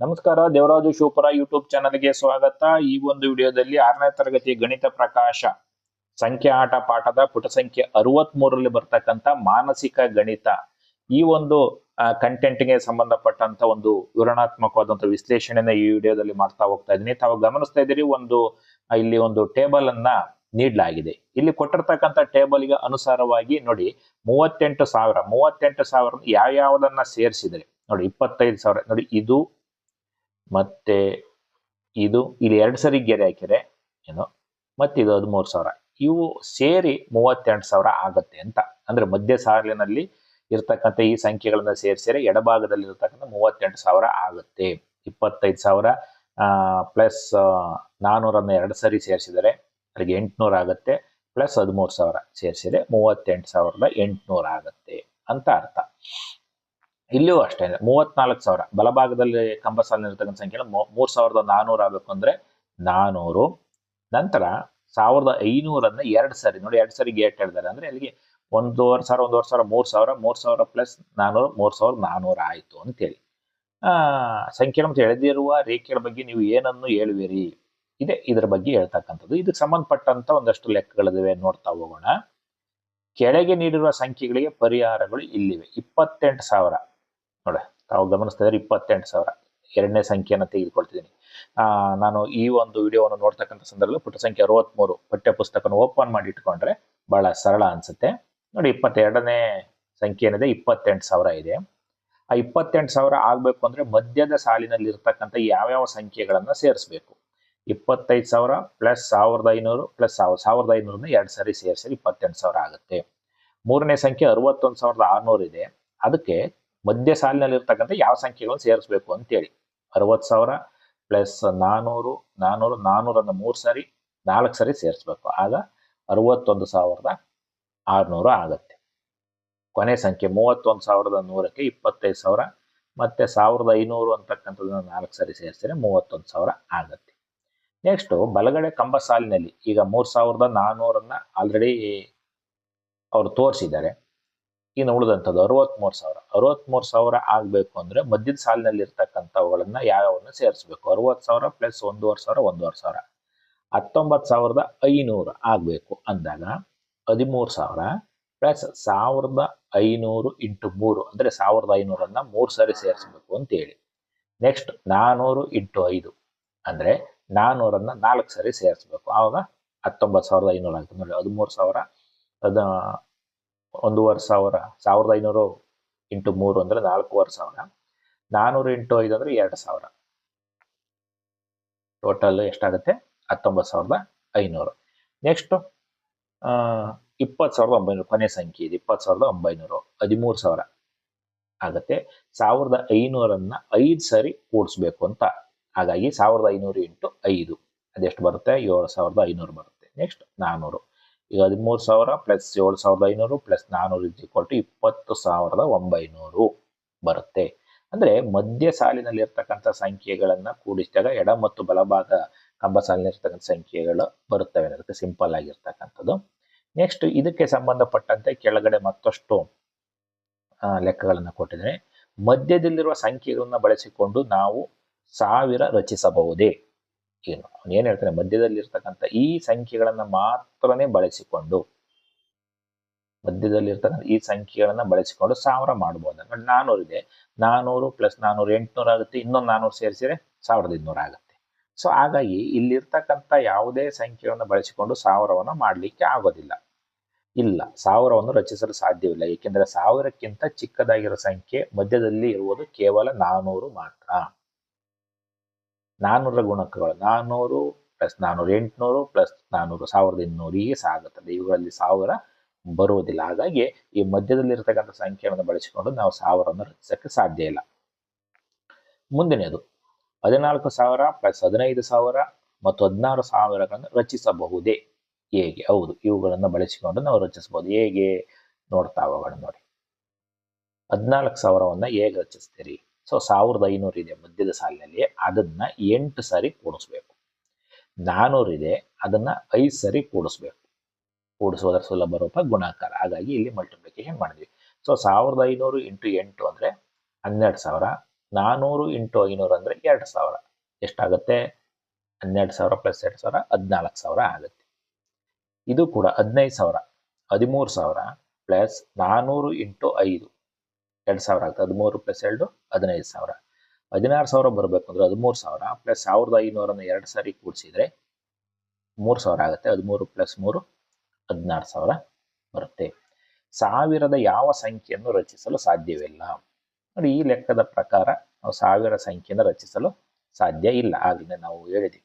ನಮಸ್ಕಾರ, ದೇವರಾಜು ಶಿವಪುರ ಯೂಟ್ಯೂಬ್ ಚಾನಲ್ಗೆ ಸ್ವಾಗತ. ಈ ಒಂದು ವಿಡಿಯೋದಲ್ಲಿ ಆರನೇ ತರಗತಿ ಗಣಿತ ಪ್ರಕಾಶ, ಸಂಖ್ಯೆ ಆಟ ಪಾಠದ ಪುಟ ಸಂಖ್ಯೆ ಅರವತ್ ಮೂರರಲ್ಲಿ ಬರ್ತಕ್ಕಂಥ ಮಾನಸಿಕ ಗಣಿತ. ಈ ಒಂದು ಕಂಟೆಂಟ್ಗೆ ಸಂಬಂಧಪಟ್ಟಂತ ಒಂದು ವಿವರಣಾತ್ಮಕವಾದಂತಹ ವಿಶ್ಲೇಷಣೆನ ಈ ವಿಡಿಯೋದಲ್ಲಿ ಮಾಡ್ತಾ ಹೋಗ್ತಾ ಇದ್ದೀನಿ. ತಾವು ಗಮನಿಸ್ತಾ ಇದ್ದೀರಿ, ಒಂದು ಇಲ್ಲಿ ಒಂದು ಟೇಬಲ್ ಅನ್ನ ನೀಡಲಾಗಿದೆ. ಇಲ್ಲಿ ಕೊಟ್ಟಿರ್ತಕ್ಕಂಥ ಟೇಬಲ್ಗೆ ಅನುಸಾರವಾಗಿ ನೋಡಿ, ಮೂವತ್ತೆಂಟು ಸಾವಿರ ಮೂವತ್ತೆಂಟು ಸಾವಿರ ಯಾವ್ಯಾವುದನ್ನ ಸೇರಿಸಿದ್ರೆ, ನೋಡಿ, ಇಪ್ಪತ್ತೈದು ಸಾವಿರ, ನೋಡಿ, ಇದು ಮತ್ತೆ ಇದು ಇಲ್ಲಿ ಎರಡು ಸರಿ ಗೆರೆ ಹಾಕಿದರೆ ಏನು? ಮತ್ತೆ ಇದು ಹದಿಮೂರು ಸಾವಿರ. ಇವು ಸೇರಿ ಮೂವತ್ತೆರಡು ಸಾವಿರ ಆಗುತ್ತೆ ಅಂತ. ಅಂದರೆ ಮಧ್ಯ ಸಾಲಿನಲ್ಲಿ ಇರ್ತಕ್ಕಂಥ ಈ ಸಂಖ್ಯೆಗಳನ್ನು ಸೇರಿಸಿದರೆ ಎಡಭಾಗದಲ್ಲಿ ಇರ್ತಕ್ಕಂಥ ಮೂವತ್ತೆಂಟು ಸಾವಿರ ಆಗುತ್ತೆ. ಇಪ್ಪತ್ತೈದು ಸಾವಿರ ಪ್ಲಸ್ ನಾನ್ನೂರನ್ನು ಎರಡು ಸರಿ ಸೇರಿಸಿದರೆ ಅವರಿಗೆ ಎಂಟುನೂರು ಆಗುತ್ತೆ. ಪ್ಲಸ್ ಹದಿಮೂರು ಸಾವಿರ ಸೇರಿಸಿದರೆ ಮೂವತ್ತೆಂಟು ಸಾವಿರದ ಎಂಟುನೂರು ಆಗುತ್ತೆ ಅಂತ ಅರ್ಥ. ಇಲ್ಲಿಯೂ ಅಷ್ಟೇ, ಮೂವತ್ನಾಲ್ಕು ಸಾವಿರ. ಬಲಭಾಗದಲ್ಲಿ ಕಂಬ ಸಾಲಿನಿರ್ತಕ್ಕಂಥ ಸಂಖ್ಯೆ ಮೂರ್ ಸಾವಿರದ ನಾನೂರು ಆಗಬೇಕು ಅಂದ್ರೆ ನಾನೂರು. ನಂತರ ಸಾವಿರದ ಐನೂರನ್ನ ಎರಡು ಸರಿ, ನೋಡಿ ಎರಡು ಸರಿ ಗೇಟ್ ಹೇಳಿದ್ದಾರೆ. ಅಂದ್ರೆ ಅಲ್ಲಿಗೆ ಒಂದೂವರೆ ಸಾವಿರ ಒಂದೂವರೆ ಸಾವಿರ, ಮೂರ್ ಸಾವಿರ ಮೂರ್ ಸಾವಿರ ಪ್ಲಸ್ ನಾನೂರು, ಮೂರು ಸಾವಿರ ನಾನೂರು ಆಯ್ತು ಅಂತೇಳಿ. ಆ ಸಂಖ್ಯೆ ಎಳೆದಿರುವ ರೇಖೆಗಳ ಬಗ್ಗೆ ನೀವು ಏನನ್ನು ಹೇಳುವಿರಿ? ಇದೆ ಇದರ ಬಗ್ಗೆ ಹೇಳ್ತಕ್ಕಂಥದ್ದು. ಇದಕ್ಕೆ ಸಂಬಂಧಪಟ್ಟಂತ ಒಂದಷ್ಟು ಲೆಕ್ಕಗಳಿವೆ ನೋಡ್ತಾ ಹೋಗೋಣ. ಕೆಳಗೆ ನೀಡಿರುವ ಸಂಖ್ಯೆಗಳಿಗೆ ಪರಿಹಾರಗಳು ಇಲ್ಲಿವೆ. ಇಪ್ಪತ್ತೆಂಟು ಸಾವಿರ. ನೋಡ, ತಾವು ಗಮನಿಸ್ತಾ ಇದ್ರೆ ಇಪ್ಪತ್ತೆಂಟು ಸಾವಿರ. ಎರಡನೇ ಸಂಖ್ಯೆಯನ್ನು ತೆಗೆದುಕೊಳ್ತಿದ್ದೀನಿ. ನಾನು ಈ ಒಂದು ವಿಡಿಯೋವನ್ನು ನೋಡ್ತಕ್ಕಂಥ ಸಂದರ್ಭದಲ್ಲಿ ಪುಟ ಸಂಖ್ಯೆ ಅರವತ್ಮೂರು ಪಠ್ಯ ಪುಸ್ತಕನ ಓಪನ್ ಮಾಡಿ ಇಟ್ಕೊಂಡ್ರೆ ಬಹಳ ಸರಳ ಅನ್ಸುತ್ತೆ. ನೋಡಿ, ಇಪ್ಪತ್ತೆರಡನೇ ಸಂಖ್ಯೆ ಏನಿದೆ ಇಪ್ಪತ್ತೆಂಟು ಸಾವಿರ ಇದೆ. ಆ ಇಪ್ಪತ್ತೆಂಟು ಸಾವಿರ ಆಗಬೇಕು ಅಂದರೆ ಮಧ್ಯದ ಸಾಲಿನಲ್ಲಿ ಇರ್ತಕ್ಕಂಥ ಯಾವ್ಯಾವ ಸಂಖ್ಯೆಗಳನ್ನು ಸೇರಿಸ್ಬೇಕು? ಇಪ್ಪತ್ತೈದು ಸಾವಿರ ಪ್ಲಸ್ ಸಾವಿರದ ಐನೂರು ಪ್ಲಸ್ ಸಾವಿರ ಸಾವಿರದ ಐನೂರನ್ನ ಎರಡು ಸರಿ ಸೇರಿಸಿದ್ರೆ ಇಪ್ಪತ್ತೆಂಟು ಸಾವಿರ ಆಗುತ್ತೆ. ಮೂರನೇ ಸಂಖ್ಯೆ ಅರವತ್ತೊಂದು ಸಾವಿರದ ಆರುನೂರು ಇದೆ. ಅದಕ್ಕೆ ಮಧ್ಯ ಸಾಲಿನಲ್ಲಿ ಇರ್ತಕ್ಕಂಥ ಯಾವ ಸಂಖ್ಯೆಗಳನ್ನು ಸೇರಿಸ್ಬೇಕು ಅಂತೇಳಿ. ಅರವತ್ತು ಸಾವಿರ ಪ್ಲಸ್ ನಾನೂರು ನಾನೂರು ನಾನ್ನೂರನ್ನು ಮೂರು ಸಾರಿ, ನಾಲ್ಕು ಸರಿ ಸೇರಿಸ್ಬೇಕು. ಆಗ ಅರವತ್ತೊಂದು ಸಾವಿರದ ಆರುನೂರು ಆಗುತ್ತೆ. ಕೊನೆ ಸಂಖ್ಯೆ ಮೂವತ್ತೊಂದು ಸಾವಿರದ ನೂರಕ್ಕೆ ಇಪ್ಪತ್ತೈದು ಸಾವಿರ, ಮತ್ತೆ ಸಾವಿರದ ಐನೂರು ಅಂತಕ್ಕಂಥದ್ದನ್ನು ನಾಲ್ಕು ಸರಿ ಸೇರಿಸಿದ್ರೆ ಮೂವತ್ತೊಂದು ಸಾವಿರ ಆಗುತ್ತೆ. ನೆಕ್ಸ್ಟ್ ಬಲಗಡೆ ಕಂಬ ಸಾಲಿನಲ್ಲಿ ಈಗ ಮೂರು ಸಾವಿರದ ನಾನ್ನೂರನ್ನು ಆಲ್ರೆಡಿ ಅವರು ತೋರಿಸಿದ್ದಾರೆ. ಇನ್ನು ಉಳಿದಂಥದ್ದು ಅರವತ್ಮೂರು ಸಾವಿರ. ಅರವತ್ಮೂರು ಸಾವಿರ ಆಗಬೇಕು ಅಂದ್ರೆ ಮಧ್ಯದ ಸಾಲಿನಲ್ಲಿ ಇರ್ತಕ್ಕಂಥವುಗಳನ್ನ ಯಾವ್ಯಾವನ್ನ ಸೇರಿಸ್ಬೇಕು? ಅರವತ್ತು ಸಾವಿರ ಪ್ಲಸ್ ಒಂದೂವರೆ ಸಾವಿರ ಒಂದೂವರೆ ಸಾವಿರ. ಹತ್ತೊಂಬತ್ತು ಸಾವಿರದ ಐನೂರು ಆಗಬೇಕು ಅಂದಾಗ ಹದಿಮೂರು ಸಾವಿರ ಪ್ಲಸ್ ಸಾವಿರದ ಐನೂರು ಇಂಟು ಮೂರು ಅಂದರೆ ಸಾವಿರದ ಐನೂರನ್ನ ಮೂರು ಸಾರಿ ಸೇರಿಸ್ಬೇಕು ಅಂತೇಳಿ. ನೆಕ್ಸ್ಟ್ ನಾನ್ನೂರು ಇಂಟು ಐದು ಅಂದರೆ ನಾನೂರನ್ನ ನಾಲ್ಕು ಸಾರಿ ಸೇರಿಸ್ಬೇಕು. ಆವಾಗ ಹತ್ತೊಂಬತ್ತು ಸಾವಿರದ ಐನೂರು ಆಗ್ತದೆ ನೋಡಿ, ಹದಿಮೂರು ಸಾವಿರ ಅದ ಒಂದೂವರೆ ಸಾವಿರ, ಸಾವಿರದ ಐನೂರು ಇಂಟು ಮೂರು ಅಂದ್ರೆ ನಾಲ್ಕೂವರೆ ಸಾವಿರ. ನಾನೂರು ಇಂಟು ಐದು ಅಂದ್ರೆ ಎರಡು ಸಾವಿರ. ಟೋಟಲ್ ಎಷ್ಟಾಗುತ್ತೆ? ಹತ್ತೊಂಬತ್ತು ಸಾವಿರದ ಐನೂರು. ನೆಕ್ಸ್ಟ್ ಇಪ್ಪತ್ತು ಸಾವಿರದ ಒಂಬೈನೂರು. ಕೊನೆ ಸಂಖ್ಯೆ ಇದೆ, ಇಪ್ಪತ್ತು ಸಾವಿರದ ಒಂಬೈನೂರು. ಹದಿಮೂರು ಸಾವಿರ ಆಗತ್ತೆ. ಸಾವಿರದ ಐನೂರನ್ನ ಐದು ಸರಿ ಕೂಡಿಸ್ಬೇಕು ಅಂತ. ಹಾಗಾಗಿ ಸಾವಿರದ ಐನೂರು ಇಂಟು ಐದು. ಅದೆಷ್ಟು ಬರುತ್ತೆ? ಏಳು ಸಾವಿರದ ಐನೂರು ಬರುತ್ತೆ. ನೆಕ್ಸ್ಟ್ ನಾನೂರು. ಈಗ ಹದಿಮೂರು ಸಾವಿರ ಪ್ಲಸ್ ಏಳು ಸಾವಿರದ ಐನೂರು ಪ್ಲಸ್ ನಾನೂರು ಇಸ್ ಈಕ್ವಲ್ ಟು ಇಪ್ಪತ್ತು ಸಾವಿರದ ಒಂಬೈನೂರು ಬರುತ್ತೆ. ಅಂದ್ರೆ ಮಧ್ಯ ಸಾಲಿನಲ್ಲಿ ಸಂಖ್ಯೆಗಳನ್ನು ಕೂಡಿಸಿದಾಗ ಎಡ ಮತ್ತು ಬಲಭಾಗ ಕಂಬ ಸಾಲಿನಲ್ಲಿರ್ತಕ್ಕಂಥ ಸಂಖ್ಯೆಗಳು ಬರುತ್ತವೆ ಅನ್ನೋದಕ್ಕೆ ಸಿಂಪಲ್ ಆಗಿರ್ತಕ್ಕಂಥದ್ದು. ನೆಕ್ಸ್ಟ್ ಇದಕ್ಕೆ ಸಂಬಂಧಪಟ್ಟಂತೆ ಕೆಳಗಡೆ ಮತ್ತಷ್ಟು ಲೆಕ್ಕಗಳನ್ನು ಕೊಟ್ಟಿದ್ದೇನೆ ಮಧ್ಯದಲ್ಲಿರುವ ಸಂಖ್ಯೆಗಳನ್ನು ಬಳಸಿಕೊಂಡು ನಾವು ಸಾವಿರ ರಚಿಸಬಹುದೇ? ಏನು ಏನು ಹೇಳ್ತಾನೆ, ಮಧ್ಯದಲ್ಲಿರ್ತಕ್ಕಂಥ ಈ ಸಂಖ್ಯೆಗಳನ್ನ ಮಾತ್ರನೇ ಬಳಸಿಕೊಂಡು, ಮಧ್ಯದಲ್ಲಿರ್ತಕ್ಕಂಥ ಈ ಸಂಖ್ಯೆಗಳನ್ನ ಬಳಸಿಕೊಂಡು ಸಾವಿರ ಮಾಡಬಹುದು ನೋಡಿ, ನಾನೂರು ಇದೆ. ನಾನೂರು ಪ್ಲಸ್ ನಾನೂರು, ಎಂಟುನೂರು ಆಗುತ್ತೆ. ಇನ್ನೊಂದು ನಾನೂರು ಸೇರಿಸಿದ್ರೆ ಸಾವಿರದ ಇನ್ನೂರು ಆಗುತ್ತೆ. ಸೊ ಹಾಗಾಗಿ ಇಲ್ಲಿರ್ತಕ್ಕಂಥ ಯಾವುದೇ ಸಂಖ್ಯೆಗಳನ್ನು ಬಳಸಿಕೊಂಡು ಸಾವಿರವನ್ನು ಮಾಡಲಿಕ್ಕೆ ಆಗೋದಿಲ್ಲ. ಇಲ್ಲ, ಸಾವಿರವನ್ನು ರಚಿಸಲು ಸಾಧ್ಯವಿಲ್ಲ. ಏಕೆಂದರೆ ಸಾವಿರಕ್ಕಿಂತ ಚಿಕ್ಕದಾಗಿರೋ ಸಂಖ್ಯೆ ಮಧ್ಯದಲ್ಲಿ ಇರುವುದು ಕೇವಲ ನಾನೂರು ಮಾತ್ರ. ನಾನೂರ ಗುಣಕಗಳು. ನಾನ್ನೂರು ಪ್ಲಸ್ ನಾನ್ನೂರು ಎಂಟುನೂರು ಪ್ಲಸ್ ನಾನ್ನೂರು ಸಾವಿರದ ಇನ್ನೂರು ಹೀಗೆ ಸಾಗುತ್ತದೆ. ಇವುಗಳಲ್ಲಿ ಸಾವಿರ ಬರುವುದಿಲ್ಲ. ಹಾಗಾಗಿ ಈ ಮಧ್ಯದಲ್ಲಿರ್ತಕ್ಕಂಥ ಸಂಖ್ಯೆಯನ್ನು ಬಳಸಿಕೊಂಡು ನಾವು ಸಾವಿರವನ್ನು ರಚಿಸಕ್ಕೆ ಸಾಧ್ಯ ಇಲ್ಲ. ಮುಂದಿನದು, ಹದಿನಾಲ್ಕು ಸಾವಿರ ಪ್ಲಸ್ ಹದಿನೈದು ಸಾವಿರ ಮತ್ತು ಹದಿನಾರು ಸಾವಿರಗಳನ್ನು ರಚಿಸಬಹುದೇ? ಹೇಗೆ? ಹೌದು, ಇವುಗಳನ್ನು ಬಳಸಿಕೊಂಡು ನಾವು ರಚಿಸಬಹುದು. ಹೇಗೆ? ನೋಡ್ತಾ ಹೋಗೋಣ ನೋಡಿ. ಹದಿನಾಲ್ಕು ಸಾವಿರವನ್ನು ಹೇಗೆ ರಚಿಸ್ತೀರಿ? ಸೊ ಸಾವಿರದ ಐನೂರು ಇದೆ ಮಧ್ಯದ ಸಾಲಿನಲ್ಲಿ, ಅದನ್ನು ಎಂಟು ಸಾರಿ ಕೂಡಿಸ್ಬೇಕು. ನಾನ್ನೂರಿದೆ ಅದನ್ನ ಐದು ಸಾರಿ ಕೂಡಿಸ್ಬೇಕು. ಕೂಡಿಸೋದ್ರ ಸುಲಭ ರೂಪ ಗುಣಾಕಾರ. ಹಾಗಾಗಿ ಇಲ್ಲಿ ಮಲ್ಟಿಪ್ಲಿಕೇಶನ್ ಮಾಡಿದ್ವಿ? ಸೊ ಸಾವಿರದ ಐನೂರು ಇಂಟು ಎಂಟು ಅಂದರೆ ಹನ್ನೆರಡು ಸಾವಿರ, ನಾನೂರು ಇಂಟು ಐನೂರು ಅಂದರೆ ಎರಡು ಸಾವಿರ. ಎಷ್ಟಾಗುತ್ತೆ? ಹನ್ನೆರಡು ಸಾವಿರ ಪ್ಲಸ್ ಎರಡು ಸಾವಿರ, ಹದಿನಾಲ್ಕು ಸಾವಿರ ಆಗುತ್ತೆ. ಇದು ಕೂಡ ಹದಿನೈದು ಸಾವಿರ, ಹದಿಮೂರು ಸಾವಿರ ಪ್ಲಸ್ ನಾನ್ನೂರು ಇಂಟು ಐದು. ಎರಡು ಸಾವಿರ ಆಗುತ್ತೆ ಹದಿಮೂರು ಪ್ಲಸ್ ಎರಡು, ಹದಿನೈದು ಸಾವಿರ. ಹದಿನಾರು ಸಾವಿರ ಬರಬೇಕು ಅಂದರೆ ಹದಿಮೂರು ಸಾವಿರ ಪ್ಲಸ್ ಸಾವಿರದ ಐನೂರನ್ನು ಎರಡು ಸಾರಿ ಕೂಡಿಸಿದರೆ ಮೂರು ಸಾವಿರ ಆಗುತ್ತೆ. ಹದಿಮೂರು ಪ್ಲಸ್ ಮೂರು, ಹದಿನಾರು ಸಾವಿರ ಬರುತ್ತೆ. ಸಾವಿರದ ಯಾವ ಸಂಖ್ಯೆಯನ್ನು ರಚಿಸಲು ಸಾಧ್ಯವಿಲ್ಲ. ನೋಡಿ, ಈ ಲೆಕ್ಕದ ಪ್ರಕಾರ ನಾವು ಸಾವಿರ ಸಂಖ್ಯೆಯನ್ನು ರಚಿಸಲು ಸಾಧ್ಯ ಇಲ್ಲ. ಆಗಲೇ ನಾವು ಹೇಳಿದ್ವಿ.